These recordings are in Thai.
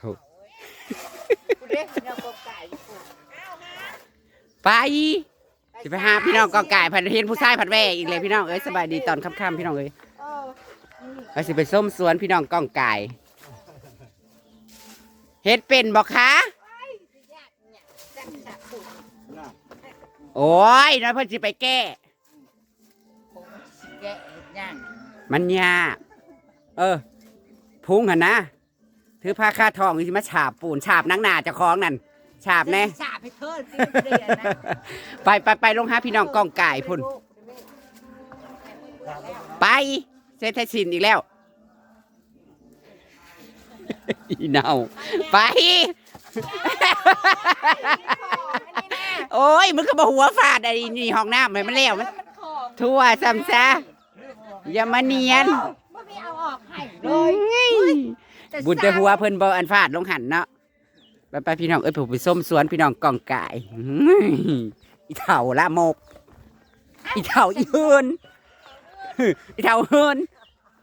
โอ้กูเรียกพี่น้องกองไก่อยู่กูไปสิไปหาพี่น้องกองกายพันเห็นผู้ชายพันแวกอีกเลยพี่น้องเอ้ยสบายดีตอนค่ำๆพี่น้องเอ้ยเออไปสิไปส้มสวนพี่น้องกองกายเฮ็ดเป็นบอกคะจังจับกูโอ้ยน้อยเพิ่นสิไปแก้ผมสิแกะเฮ็ดย่างมันยากเออพุงหันนะ ถือผ้าคาดทองสิมาฉาบปูนฉาบนังหนาเจะคล้าของนั่นฉาบแน่สาบให้เธอสิไม่ได้นะไปไปไปลงหาพี่น้องกองกายพุ่น ไปเซทสินอีกแล้ว อีเนาไป โอ้ยมึงก็มาหัวฟาดไอ้นี่ห้องน้ำเลยมันแล้วมันมันของทั่วซ้ำซะอย่ามาเนียนบ่มีเอาออกให้เลโอ้ยย บุญแต่หัวเพิ่นบ่อันฟาดลงหันเนาะไปไปพี่น้องเอ้ยผมไปส้มสวนพี่น้องกองกายอื้ออีเถ่าละโมก อีเถ่าอีเฮินอีเถ่าเฮิน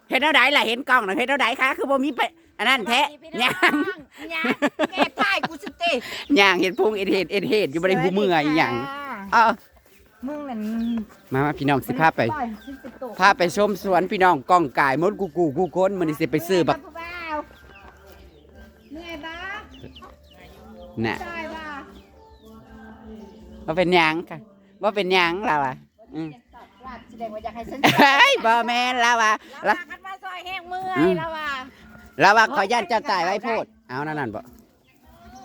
เห็นเอาไดล่ะเห็นกล้องน่ะเห็นเอาไดคะคือบ่มีไปอันนั้นแท้ย่างย่างแกป้ายกูสิติย่างเห็นพุงเอ็ดเห็ดเอ็ดเห็ดอยู่บ่ได้หูเมื่อยอหย่างเออมึงนั่นมามาพี่น้องสิพาไปปล่อยสิไปตกพาไปชมสวนพี่น้องกองกายมดกูกูกูก้นมันสิไปซื้อบัก ผู้บ่าวเหนื่อยบ้า น่ะใช่บ้าว่าเป็นหยังค่ะว่าเป็นหยังเราอะอืมว่าแสดงว่าอยากให้ฉันเฮ้ยบ่แม่นเราอะเราเราพากันมาซอยแห้งเมื่อยแล้วว่าเราว่าขอย่านเจ้าตายไว้โพดเอานั่นนั่นบ่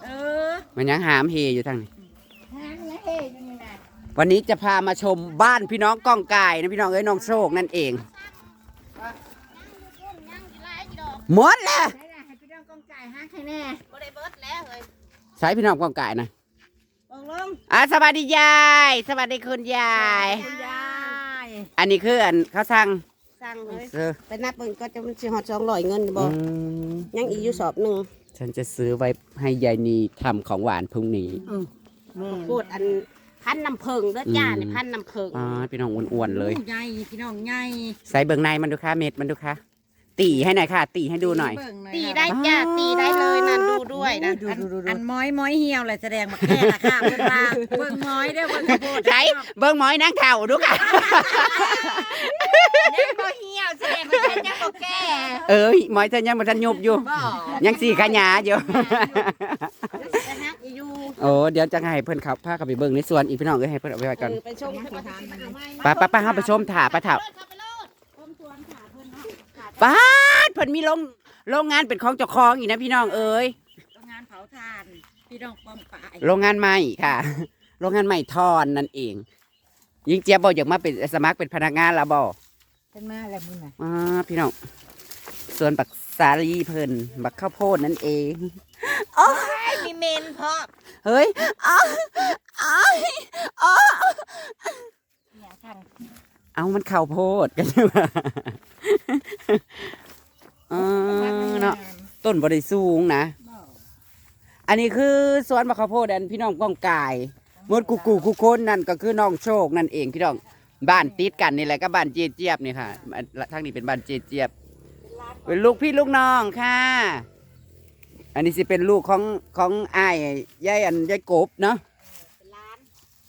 เออมันยังหามเฮอยู่ทางนี้ หางเนี่ยเฮ้ยนี่นะวันนี้จะพามาชมบ้านพี่น้องกองกายนะพี่น้องเอ้ยน้องโชคนั่นเองหมดแล้วใช่ละให้พี่น้องกองไก่หางใครแน่บ่ได้เบิดแล้วเฮ้ย ใช้พี่น้องกองกายนะลงลงอะสวัสดียายสวัสดีคุณยาย คุณยายอันนี้คืออันเขาสั่งสั่งเฮ้ยซื้อไปนับเบิ่งก็จะมันสิฮอด200เงินบ่อืมยังอีกอยู่สอบหนึงฉันจะซื้อไว้ให้ยายนีทำของหวานพรุ่งนี้พูดอันพันน้ำเพิงเด้อจ้านี่พันน้ำเพิงอ๋อพี่น้องอ้วนๆเลย ใหญ่พี่น้องใหญ่ใส่เบื้องในมันดูค่ะเม็ดมันดูค่ะ ตีให้หน่อยค่ะ ตีให้ดูหน่อยตีได้จ้าตีได้เล ยนั่นดูด้วยนะอันอันม้อยม้อยเหี่ยวเลยแสดงมาแค่ละค่ะเบิ่งมาเบิ่งม้อยเด้อเบิ่งกระโพดใช้เบื้องหมอยนั่งเข่าดูค่ะ ยังบ่เหี่ยวแสดงว่าฉันยังบ่แก่เอ้ยหมอยเธอยังมันทันยุบอยู่ บ่ยังสี่ขยาอยู่จะฮักอีอยู่โอ้เดี๋ยวจะให้เพื่อนเขาพาเขาไปเบิ่งในสวนอีกพี่น้องเอ้ยให้เพื่อนเอาไปไว้ก่อนเออไปชมให้มันไป้าป้าป้าเขาไปชมถ่าป้าถ่าเข้าไปโลดชมสวนค่ะเพิ่นเนาะค่ะป้าดเพิ่นมีโรงโรงงานเป็นของเจ้าของอีกนะพี่น้องเอ้ย โรงงานเผาถ่าน พี่น้องป้อมปลายโรงงานใหม่ค่ะ โรงงานใหม่ทอนนั่นเอง ยิงเจี๊ยบบอกอยากมาเป็นสมัครเป็นพนักงานและบอกเป็นมาแล้วมึงน่ะอ่าพี่น้องสวนบักสาลีเพิ่นบักข้าวโพดนั่นเองมีเมนพร้อมเฮ้ยอ้าวอ้าวอ้าวเนี่ยทางเอามันข้าวโพดกันใช่ไหมอ่าเนาะต้นบริสูงนะ อันนี้คือสวนบักข้าวโพดอันพี่น้องก้องกายมดกูกูกูคนนั่นก็คือน้องโชคนั่นเองพี่น้องบ้านติดกันนี่แหละก็บ้านเจเจี๊ยบนี่ค่ะอันทางนี้เป็นบ้านเจเจี๊ยบเป็นลูกพี่ลูกน้องค่ะ อันนี้สิเป็นลูกของของอ้ายยายอันยายกบเนาะ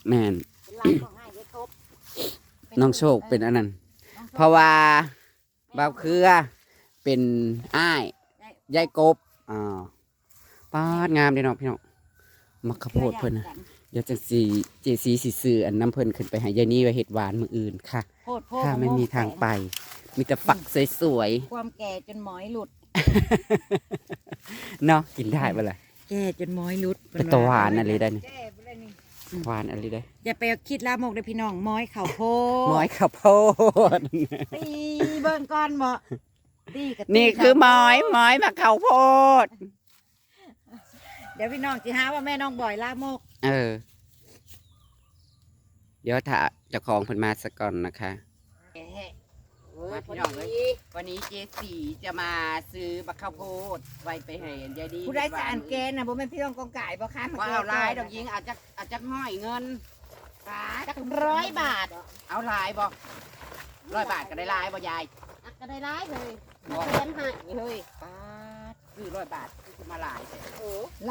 แม่นน้องง่ายได้ครบน้องโชคเป็นอันนั้น เพราะว่าบ่าวเครือเป็นอ้ายยายกบอ่า ป้าดงามเด้เนาะพี่น้องมักข้าวโพดเพิ่นนะเดี๋ยวจังสีเจสีสิซื้ออันน้ำเพิ่นขึ้นไปให้ยายนี่ไว้เห็ดหวานมืออื่นค่ะโพดโพดถ้าไม่มีทางไป มีแต่ฝักสวยความแก่จนหมอยหลุดๆเนาะกินได้ปะล่ะแก่จนหมอยหลุดเป็นตัวหวานอะไรได้นี่แก่ไปเลยนี่หวานอะไรได้อย่าไปคิดลามกเลยพี่น้องหมอยเข่าโพดหมอยข้าวโพดตีเบิ่งก่อนบ่ตีกับตีนี่คือหมอยหมอยมาข้าวโพด เดี๋ยวพี่น้องสิหาว่าแม่น้องบ่อยลามก เออ เดี๋ยวถ้าเจ้าของเพิ่นมาสักก่อนนะคะ มาพี่น้องเอ้ย วันนี้เจสีจะมาซื้อบักข้าวโพดไว้ไปให้ยายดีผู้ได้จะอ่านแกนนะบ่แม่นพี่น้องกองไก่บ่คะว่าเอาหลายดอกยิงอาจจะอาจจะห้อยเงินจักร้อยบาทเอาหลายบ่ร้อยบาทก็ได้หลายบ่ยาย อักก็ได้ร้ายเลยบ่เขียนให้เฮ้ยป้า ดคือร้อยบาทคือมาหลายแต่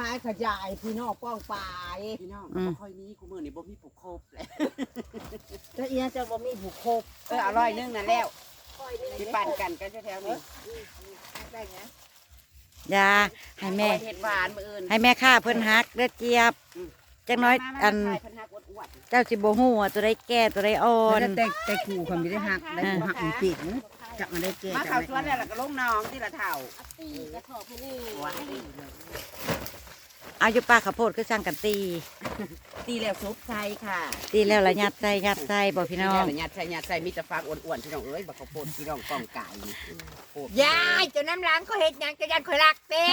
ลายขยายพี่น้องป้องปายพี่น้องอืม บ่ค่อยมีกูมือนี่บ่มีผูกโคบแหละแต่เอียจะบ่มีผู้โคบเอออร่อยนึงนั่นแล้วที่ปั่นกันกันแถวๆนี้ได้ไงยาให้แม่เอาไว้เห็ดหวานมื้ออื่นให้แม่ข้าเพิ่นฮักเด้อเจี๊ยบอืม จังน้อยมาๆอันขายเพิ่นหักอ้วนเจ้าสิบ่ฮู้ว่าตัวใดแก่ตัวใดอ่อนแต่แต่กูเขาไม่ได้หักได้กูหักมันปิดจับมาได้เจ๊ๆมาเข้าสวนแล้วล่ะก็ลงน้องที่ละเท่าตีกระถอบให้นี่ว้าย เอาอยู่ป้าข้าวโพดคือสั่งกันตี ตีแล้วซุปใส่ค่ะตีแล้วละยัดใส่ยัดใส่บ่พี่น้องตีแล้วยัดใส่ยัดใส่มีแต่ฟางอ้วนๆพี่น้องเอ้ยบักข้าวโพดพี่น้องกองไก่นี่โพดยายเจ้าน้ำล้างเขาเฮ็ดหยังจะยันคอยรักเต้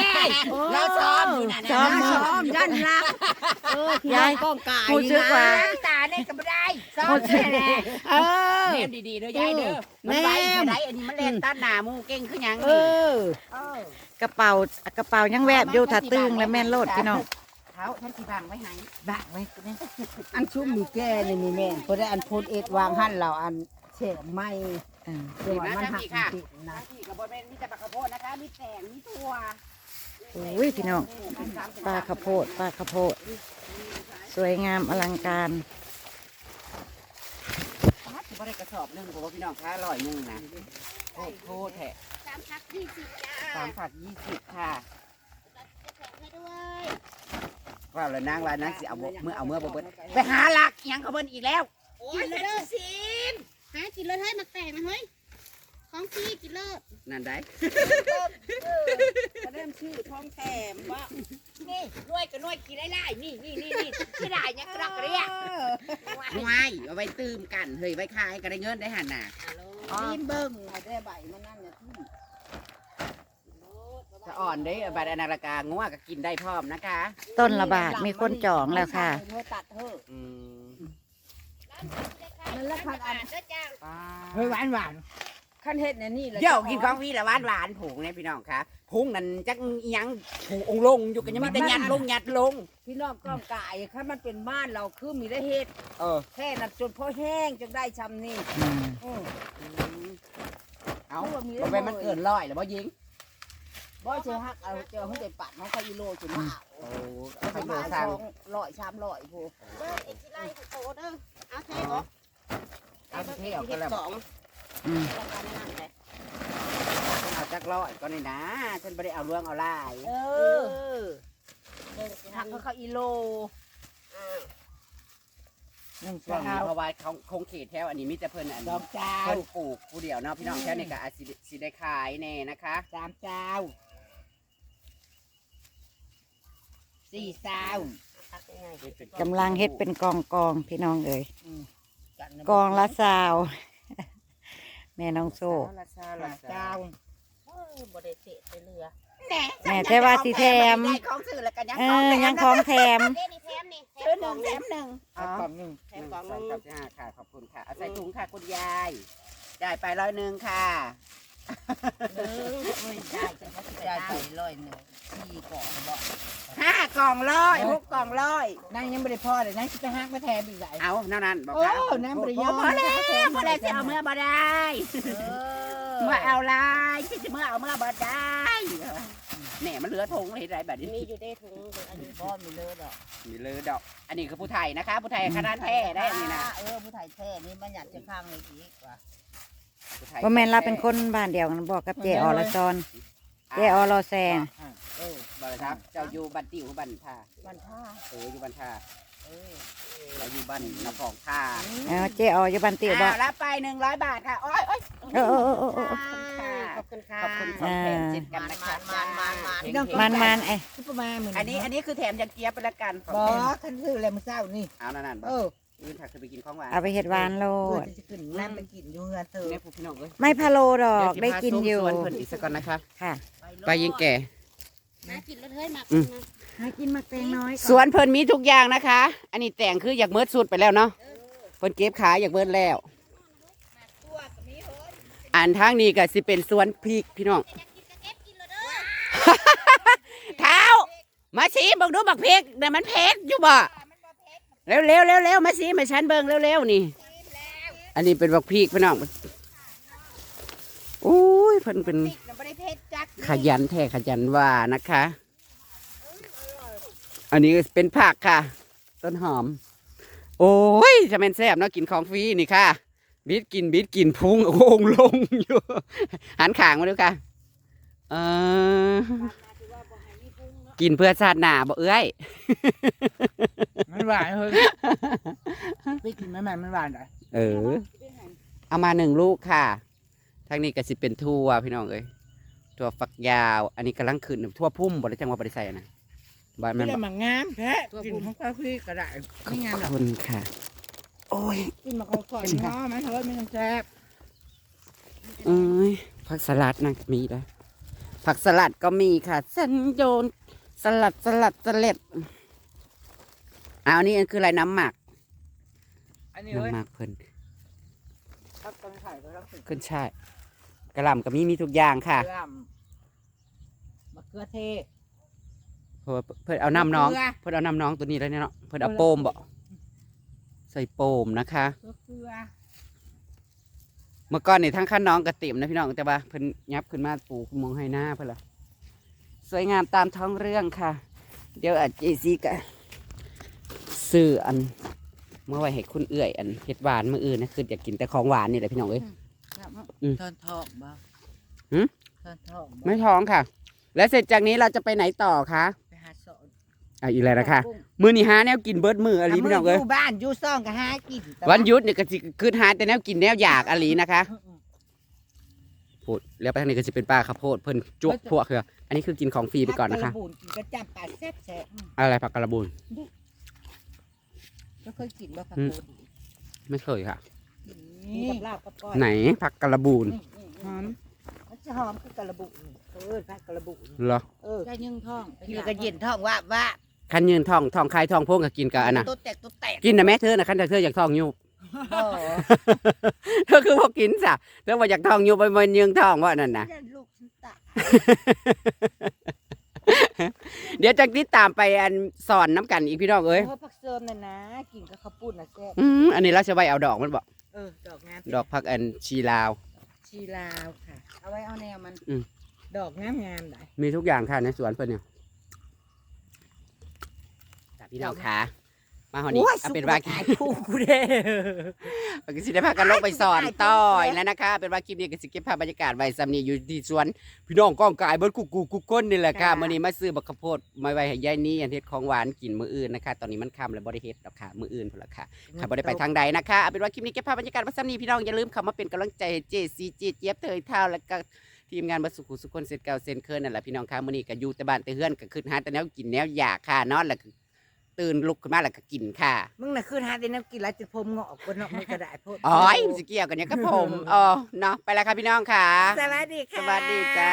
เราซ้อมอยู่นะซ้อมซ้อมยันรักเออพี่น้องก้องกายพูดชื่อว่าตาเนี่ยก็ไม่ได้ซ้อพูมดชื่อแน่เออแม่ดีๆเด้อยายเด้อมันไปเท่าไหอันนี้มันเล่นต้านหน้าหมูเก่งคือหยังเอนี่อ เออกระเป๋ากระเป๋ายังแวบอยู่ถ้าตึงแล้วแม่นโลดพี่น้องเท้าท่านสิบังไว้ให้บ้าไว้กูเนี่ยอันชุ่มมีแก่นี่มีแม่นเพราะได้อันโพดเอ็ดวางหั่นเราอันเฉดไม่อืมเดี๋ยวมันหักมันปิดนะนะ ที่กระบอกเป็นมีแต่ปลาข้าวโพดนะคะ มีแตงมีถั่วอุ้ยพี่น้อง ปลาข้าวโพดปลาข้าวโพด สวยงามอลังการปัดบ่ ได้กระสอบหนึงผมว่าพี่น้องค้าอร่อยหนึงนะโคตรโคตรแท้สามพักยี่สิบจ้าสามผักยี่สิบค่ะจะแถมให้ด้วยว่าแล้วนางว่านั้นสิเอาบ่เมื่อเอาเมื่อบ่เบิดไปหาลักอิหยังเขาเบิ้นอีกแล้วกินเลยเด้อสิมหากินเลยเฮ้ยมักแตกนะเฮ้ย ของพี่กินเลยนั่นได้เริ่มชื่อท้องแถมว่านี่หน่วยกับหน่วยกินได้ได้นี่นี่นี่นี่ที่ได้เนี่ยกระดกกระเรียไม่เอาไว้ตื้มกันเฮ้ยไว้ขายก็ได้เงินได้หันน่ะรีบเบิ้งได้ใบมันนั่นเนี่ยที่จะอ่อนเด้อบัดอนาฬกางัวก็กินได้พร้อมนะคะ ต้นละบาทมีคนจองแล้วค่ะเมื่อตัดเถอะอืมมันละพันอันเด้อจ้าเฮ้ยหวานหวาน ขั้นเฮ็ดเนี่ยนี่เดี๋ยวกินของพี่ละหวานหวานๆผงเนี่ยพี่น้องคะผงนั่นจักอิหยังผูกองค์ลงอยู่กันยังมีแต่ยัดลงยัดลง พี่น้องก้องกายถ้ามันเป็นบ้านเราคือมีได้เฮ็ดเออแค่นั้นจนพอแห้งจนได้ชำนี่อืมอือเอาเอาว่ามีได้เอาไปมันเกินร้อยแล้วบ่ยิงบ่เจอฮักเอาเจอเฮาได้ปัดน้องก็อีโลจุมาโอ้เอาเอาไปไปโลมาสั่งสองร้อยสามร้อยพูเด้อเอ็กซ์ไลท์โตเด้อเอาเทออกเอาไปเที่ยวก็แล้ว สองอืมประมาณนั้นแหละเอาจักร้อยก็นี่นะ ฉันไม่ได้เอาเรื่องเอาลายเออเดินสิฮัหักกเขาเขาอีโลอ่าหนึ่งช่วงนี้เจ้าเพราะว่าเขาคงเขตแถวอันนี้มีแต่เพิ่นอันสองเจ้าเพิ่นปลูกผู้เดียวเนาะพี่น้องแถวนี้ก็อาจสิสิได้ขายแน่นะคะสามเจ้าสี่เจ้าหักยังไงกำลังเฮ็ดเป็นกองกองๆพี่น้องเอ๋ยกันนะกองละสาว แม่น้องโซเอาละซาสาละมซาเจ้าเออบ่ได้เตะไปเรือแหน่แม่แต่ว่าสิแถมได้ของซื้อแล้วกันยังเอของอแถมยังของแถมเด้นี่แถมนี่แถซื้อมหกล่นึ่องงแถนึงมหนึ่งแถมกล่องหนึ่งแถมกล่องหนึ่งสามสิบห้าค่ะ ขอบคุณค่ะ เอาใส่ถุงค่ะคุณยาย จ่ายไปร้อยหนึ่งค่ะ หนึ่งไม่ได้จะเขาสิได้ได้ใส่ร้อยหนึ่งสี่กล่องบ่ห้ากล่องร้อยหกกล่องร้อยนั่งยังไม่ได้พอเลยนั่งจะไปฮักมาแทนอีกหลายเอานั่นนั่นบอกโอ้ค่ะน้ำปริยโอ้พอแล้วพอแล้วจะเอาเมื่อบ่ได้เมื่อเอาลายที่จะเมื่อเอาเมื่อบ่ได้แหน่มันเหลือทงเห็นไรแบบนี้มีอยู่ได้ถุงเดี๋ยวอันนี้พ่อมีเลือดอะมีเหลือดอกอันนี้คือผู้ไทยนะคะ ผู้ไทยคณะแท้ได้อันนี่นะเออผู้ไทยแท้นี่มันอยากจะข้างเลยอีกว่าผู้ไทย ว่าแม่นเราเป็นคนบ้านเดียวกันบอกกับเจออละจอนเจออรอแซงเออบ่เลยครับ เจ้าอยู่บ้านติ๋วบ้านท่ามันท่าเอออยู่บ้านท่าเออเราอยู่บ้านนครท่าเออเจอออยู่บ้านติวบอกอ้าวรับไปหนึ่งร้อยบาทค่ะโอ้ยโอ้ยเออเออเออเออเออขอบคุณค่ะขอบคุณของแถมเช่นกันนะคะมันมันมันเฮงมันมันมันไอ้ซุปเปอร์แมนเหมือนอันนี้อันนี้คือแถมยังเกียบไปละกันของบอแถมคันซื้ออะไรมาเศร้านี่เอานั่นนั่นเออ ยืนถักคือไปกินของหวานเอาไปเฮ็ดหวานโลเพื่อดจะขึ้นน้ำไปกินอยู่เงินเธอเนี่ยผู้พี่น้องเอ้ยไม่พะโลดอกเยวได้สิพากินอยู่ส้มสวนเพิ่นอีกสักก่อนนะคะค่ะ ไปยิงแก่หากินแล้วเฮ้ยหมักอืมนะหากินมักแตงน้อยสวนเพิ่นมีทุกอย่างนะคะ อันนี้แต่งคืออยากเมิดสุดไปแล้วเนาะเพิ่นเก็บขายอยากเมิดแล้ว อันทางนี้ก็สิเป็นสวนพริกพี่น้องอยากกินก็เก็บกินเลยเด้อเท้ามาสีบักดูบักพริกเดี๋ยวมันเผ็ดอยู่บ่ เร็วเร็วเร็วเร็วมาสีมาฉันเบิ่งเร็วเร็วนี่ อันนี้เป็นบักพริกพี่น้องอุ้ยเพิ่นเป็นขยันแท้ขยันว่านะคะ อันนี้เป็นผักค่ะ ต้นหอม โอ้ยจะเป็นแซ่บเนาะกินของฟรีนี่ค่ะ บิดกินบิดกินพุงโอ่งลงอยู่หันขางมาดูค่ะ เออ กินเพื่อชาติหนาบ่เอ้ย มันหวานเฮ้ยไปกินแม่แม่มันหวานได้เออ เอามาหนึ่งลูกค่ะ ทางนี้ก็สิเป็นทั่วพี่น้องเอ้ยทั่วฝักยาว อันนี้กำลังขึ้นทั่วพุ่มบ่ได้จังว่าบ่ได้ใส่อะนะบ้านไม่มันได้บ่มางามแท้กินของข้าวพี่ก็ได้ขอไม่งามบหรอกคุณค่ะ โอ้ย กินมาก่อนเนาะมันเฮ้ยไม่ต้องแซ่บเอ้ยผักสลัดนะมีนะผักสลัดก็มีค่ะสันโยน สลัดสลัดสลัดเอาอันนี้คืออะไรน้ำหมัก อันนี้เฮ้ยน้ำหมักเพิ่นครับต้องถ่ายก็ต้องติดขึ้นใช่กระหล่ำก็มีมีทุกอย่างค่ะ เกลือมะเขือเทศ เพราะว่าเพิ่นเอาน้ำน้อง เกลือ เพิ่นเอาน้ำน้องตัวนี้แล้วเนี่ยเนาะเพิ่นเอาโปมบ่ใส่โปมนะคะ เกลือเมื่อก่อนนี่ทั้งขั้นน้องกระติ่มนะพี่น้องแต่ว่าเพิ่นยับขึ้นมาปลูกมองให้หน้าเพิ่นละ สวยงามตามท้องเรื่องค่ะ เดี๋ยวอาจเจซีกะซื้ออัน เมื่อไว้ให้คุณเอื้อย อันเฮ็ดหวานมื้ออื่นนะคืออยากกินแต่ของหวานนี่แหละพี่น้องเอ้ย อืมทอนทองบ่หืมทอนทองบ่ไม่ท้องค่ะ และเสร็จจากนี้เราจะไปไหนต่อคะไปหาสอนอะอีกแล้วนะคะมื้อนี้หาแนวกินเบิดมื้ออะไรพี่น้องเอ้ยยู่บ้านอยู่ซ่องก็หากินแต่าวันหยุดนี่ก็สิคือหาแต่แนวกินแนวอยากอะไรนะคะ พูดแล้วไปทางนี้ก็จะเป็นปลาข้าวโพดเพิ่นจวกพวกคืออันนี้คือกินของฟรีไปก่อนนะคะผักกระบูนกินกระจับปลาแซ่บแซ่บอะไรผักกระบุนก็เคยกินบ่ผักอืมโขดไม่เคยค่ะ นี่กับลาบกับก้อยไหนผักกระบุนหอมมันจะหอมคือกระบุนี่เออผักกระบุนี่เหรอเออได้ยึงท้องกินแล้วก็เย็นท้องว่าว่าคันยืนทองทองคายทองพงก็กินกับอันน่ะตัวแตกตัวแตกกินนะแม่เธอนะคันเธออยากทองยุบโอ้ เธอคือพอกินซะเธอว่าอยากทองยุบไปมันยืงทองว่านั่นนะลูกฉันตายเดี๋ยวจะติดตามไปอันสอนน้ำกันอีกพี่น้องเอ้ยเพราะผักเสริมน่ะนะกินกับข้าวปุ้นน่ะแซ่บอืมอันนี้เราจะไว้เอาดอกมันบอกเออดอกงามดอกผักอันชีลาว ชีลาวค่ะ เอาไว้เอาแนวมันอืม ดอกงามงามๆได้มีทุกอย่างค่ะในสวนเพิ่นเนี่ยจ้ะพี่น้องค่ะ มาหอนี้เอาเป็นว่าขายผู้กูเด้ปกติได้พากันลงไปสอนต่อยแล้วนะคะเป็นว่าคลิปนี้ก็สิเก็บภาพบรรยากาศไว้ซ้ำนี้อยู่ที่สวน พี่น้องก้องกายเบิดกุกกูกุกก้นนี่แหละค่ะมื้อนี้มาซื้อบักข้าวโพดมาไว้ให้ยายนี่อันเฮ็ดของหวานกินมื้ออื่นนะคะ ตอนนี้มันค่ำแล้วบ่ได้เฮ็ดดอกค่ะมื้ออื่นพุ่นละค่ะค่ะบ่ได้ไปทางใดนะคะเอาเป็นว่าคลิปนี้เก็บภาพบรรยากาศไว้ซ้ำนี้พี่น้องอย่าลืมเข้ามาเป็นกำลังใจให้เจซีเจเจี๊ยบเตยเท่าแล้วก็ทีมงานบัสุขุสุคนเซตเก่าเซนเคิร์นั่นแหละพี่น้องค่ะมื้อนี้ก็อยู่แต่บ้านแต่เฮือนก็ขึ้นหาแต่แนวกินแนวอยากค่ะนอนแล้วก็ ตื่นลุกขึ้นมาแล้วก็กินค่ะมึงน่ะคือหาแต่น้ำกินแล้วจะพรมเงาะกว่าเนาะมึงก็ได้โพดอ๋อยมันสิเกี่ยวกันเนี่ยกับผมอ๋อเนาะไปแล้วค่ะพี่น้องค่ะ สวัสดีค่ะสวัสดีจ้า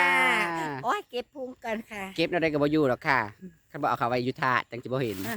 โอ้ยเก็บพุงกันค่ะ เก็บเราได้กับบอยู่หรอกค่ะคันบอกเอาเขาไว้อยุทาจังจิบ่เห็นฮ่า